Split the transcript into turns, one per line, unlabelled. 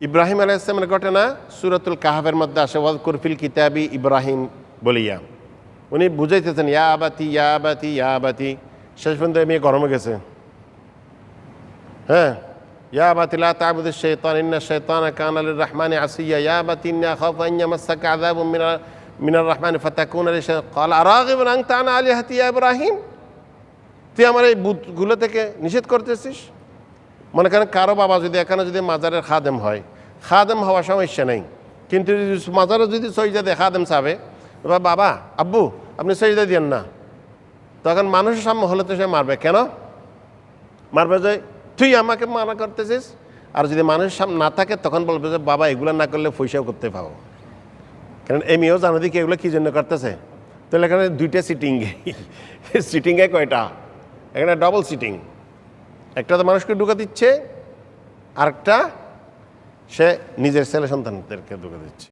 ইব্রাহিম আলাহ ইসলামের ঘটনা সুরাতুল কাহাবের মধ্যে আসে ওয়াজ কুরফিল কিতাবি ইব্রাহিম বলিয়া। উনি বুঝাইতেছেন, ইয়া আবাতি ইয়া আবাতি ইয়া আবাতি। শেষ পর্যন্ত মেয়ে গরমে গেছে। হ্যাঁ ইয়া আবাতি, লা তাবুদ শাইতান ইন্না শাইতান কানা লির রহমানি আসিয়া। ইয়া আবাতি, ইন্না আখাফু আন ইয়ামাসসাকা আযাবুম মিনা, মিনার রহমানি ফাতাকুনা লিশা ক্বাল আরাগিবুন আনতা আন আলিহাতি, ইয়া ইব্রাহিম। তুই আমার এই বুথগুলো থেকে নিষেধ করতেছিস? মনে করেন কারও বাবা যদি এখানে যদি মাজারের খাদেম হয়, খাদেম হওয়ার সমস্যা নেই। কিন্তু মাজারে যদি সইজা দেয়, খাদেম চাবে, এবার বাবা, আব্বু, আপনি সইজা দিয়েন না। তখন মানুষের সামনে হলে তো সে মারবে। কেন? মারবে যে, তুই আমাকে মানা করতেছিস? আর যদি মানুষের সামনে না থাকে, তখন বলবে যে, বাবা, এগুলো না করলে পয়সাও করতে পাবো। কারণ এমিও জানো দিকে এগুলো কী জন্য করতেছে। তাহলে এখানে দুইটা সিটিং সিটিংয়ে কয়টা? এখানে ডবল সিটিং একটা তো মানুষকে ঢুকা দিচ্ছে আরেকটা সে নিজের ছেলে সন্তানদেরকে ঢুকে দিচ্ছে।